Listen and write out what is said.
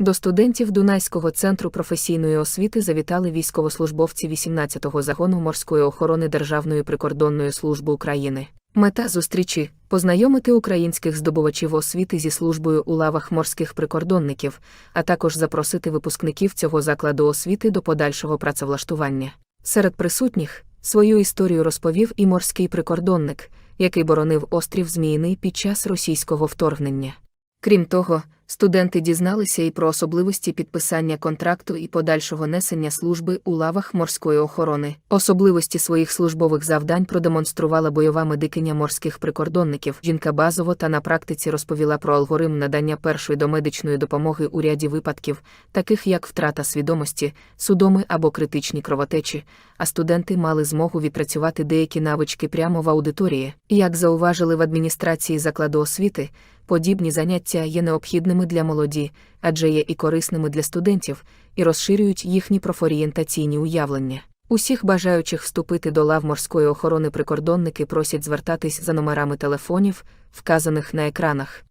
До студентів Дунайського центру професійної освіти завітали військовослужбовці 18-го загону морської охорони Державної прикордонної служби України. Мета зустрічі познайомити українських здобувачів освіти зі службою у лавах морських прикордонників, а також запросити випускників цього закладу освіти до подальшого працевлаштування. Серед присутніх свою історію розповів і морський прикордонник, який боронив острів Зміїний під час російського вторгнення. Крім того, студенти дізналися і про особливості підписання контракту і подальшого несення служби у лавах морської охорони. Особливості своїх службових завдань продемонструвала бойова медикиня морських прикордонників. Жінка базово та на практиці розповіла про алгоритм надання першої домедичної допомоги у ряді випадків, таких як втрата свідомості, судоми або критичні кровотечі. А студенти мали змогу відпрацювати деякі навички прямо в аудиторії. Як зауважили в адміністрації закладу освіти, подібні заняття є необхідними для молоді, адже є і корисними для студентів, і розширюють їхні профорієнтаційні уявлення. Усіх бажаючих вступити до лав морської охорони прикордонники просять звертатись за номерами телефонів, вказаних на екранах.